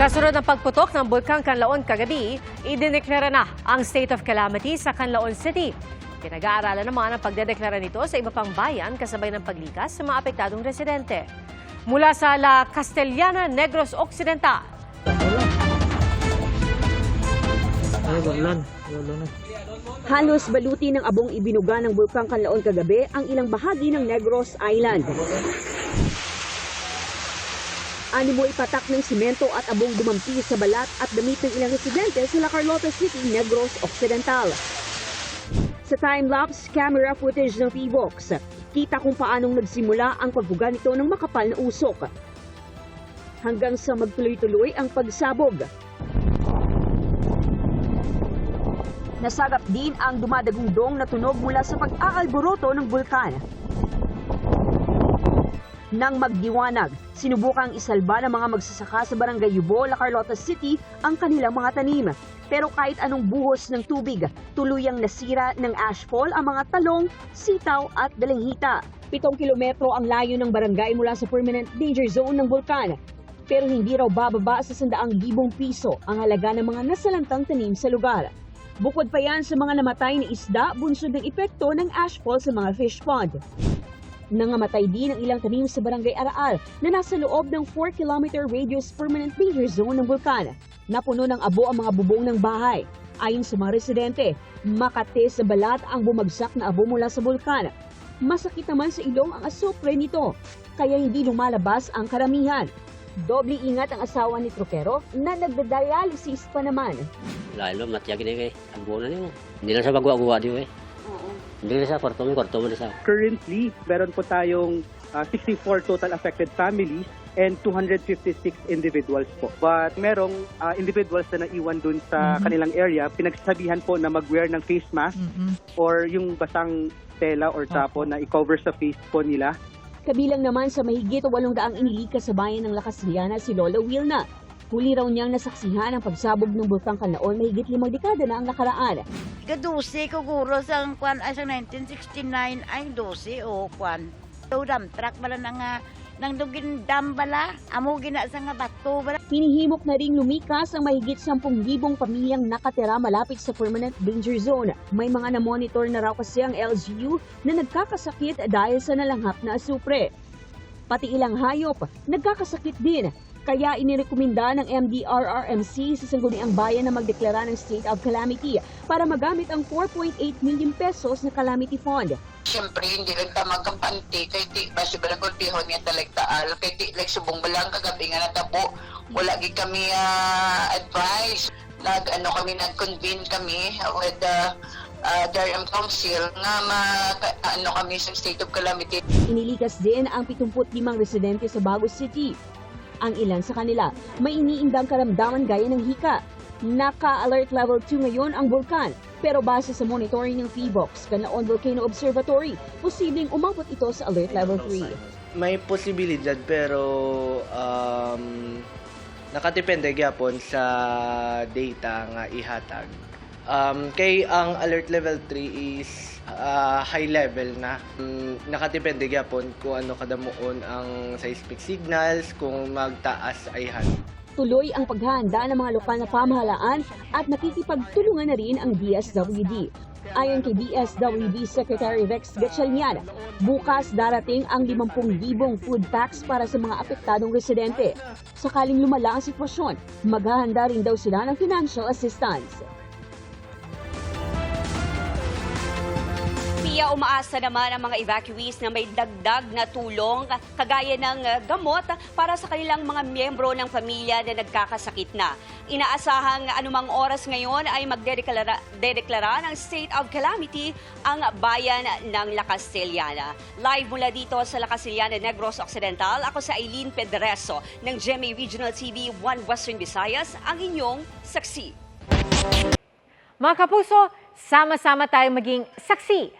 Kasunod ng pagputok ng Bulkang Canlaon kagabi, idineklara na ang state of calamity sa Canlaon City. Pinag-aaralan naman ang pagdedeklara nito sa iba pang bayan kasabay ng paglikas sa mga apektadong residente. Mula sa La Castellana, Negros Occidental. Halos baluti ng abong ibinuga ng Bulkang Kanlaon kagabi ang ilang bahagi ng Negros Island. Animo ipatak ng simento at abong dumampi sa balat at damit ng ilang residente sa La Carlota City, Negros Occidental. Sa time-lapse camera footage ng P-Box, kita kung paanong nagsimula ang pagbuga nito ng makapal na usok. Hanggang sa magtuloy-tuloy ang pagsabog. Nasagap din ang dumadagong dong na tunog mula sa pag-aalboroto ng bulkan. Nang magdiwanag, sinubukang isalba ng mga magsasaka sa Barangay Yubo, La Carlota City ang kanilang mga tanim. Pero kahit anong buhos ng tubig, tuluyang nasira ng ashfall ang mga talong, sitaw at dalanghita. Pitong kilometro ang layo ng barangay mula sa permanent danger zone ng bulkan. Pero hindi raw bababa sa sandaang libong piso ang halaga ng mga nasalantang tanim sa lugar. Bukod pa yan sa mga namatay na isda, bunsod ng epekto ng ashfall sa mga fish pond. Nangamatay din ang ilang tanim sa barangay Araal na nasa loob ng 4-kilometer radius permanent danger zone ng bulkan. Napuno ng abo ang mga bubong ng bahay. Ayon sa mga residente, makate sa balat ang bumagsak na abo mula sa bulkan. Masakit naman sa ilong ang asopre nito, kaya hindi lumalabas ang karamihan. Doble ingat ang asawa ni Trokero na nagda-dialysis pa naman. Lalo, matiyag ni kay. Ang buo na niyo. Hindi lang siya bagwa-gawa di eh. Hindi kwarto mo na siya. Currently, meron po tayong ah, 64 total affected families and 256 individuals po. But merong ah, individuals na naiwan dun sa kanilang area, pinagsasabihan po na mag-wear ng face mask or yung basang tela or tapo na i-cover sa face po nila. Kabilang naman sa mahigit 800 inilikas sa bayan ng Lacasliana si Lola Wilna. Huli raw niyang nasaksihan ang pagsabog ng Bulkang Kanlaon mahigit limang dekada na ang nakaraan. Kadusi ko guro sa kwan ay sa 1969 ay dosi o kwan. So dam truck bala na nga nang dugin dam bala amo gina sa nga bato bala. Na ring lumikas ang mahigit 10,000 pamilyang nakatira malapit sa permanent danger zone. May mga na-monitor na raw kasi ang LGU na nagkakasakit dahil sa nalanghap na asupre. Pati ilang hayop, nagkakasakit din. Kaya inirekomenda ng MDRRMC sa sangguniang bayan na magdeklara ng state of calamity para magamit ang 4.8 million pesos na calamity fund. Siyempre, hindi lang tama kampante, kay ti, basi ba nagulpihon niya talagtaal, kay ti, like subong balang kagabi nga natabo, wala gi kami ah, advice. Nag, ano kami, nag-convene kami with the uh, DRM Council nga ma, ano kami sa state of calamity. Inilikas din ang 75 residente sa Bago City. Ang ilan sa kanila may iniindang karamdaman gaya ng hika. Naka-alert level 2 ngayon ang bulkan. Pero base sa monitoring ng PBOX, Canlaon Volcano Observatory, posibleng umabot ito sa alert level 3. May posibilidad pero um, nakadepende gyapon sa data nga ihatag. Um, kay ang alert level 3 is ah, high level na. Um, nakadepende gyapon kung ano kadamuon ang seismic signals, kung magtaas ay han. Tuloy ang paghahanda ng mga lokal na pamahalaan at nakikipagtulungan na rin ang DSWD. Ayon kay DSWD Secretary Rex Gatchalian, bukas darating ang 50,000 food packs para sa mga apektadong residente. Sakaling lumala ang sitwasyon, maghahanda rin daw sila ng financial assistance. Pia, umaasa naman ang mga evacuees na may dagdag na tulong kagaya ng uh, gamot para sa kanilang mga miyembro ng pamilya na nagkakasakit na. Inaasahang anumang oras ngayon ay magdedeklara dedeklara ng state of calamity ang bayan ng La Castellana. Live mula dito sa La Castellana, Negros Occidental, ako sa Eileen Pedreso ng GMA Regional TV 1 Western Visayas, ang inyong saksi. Mga kapuso, sama-sama tayong maging saksi.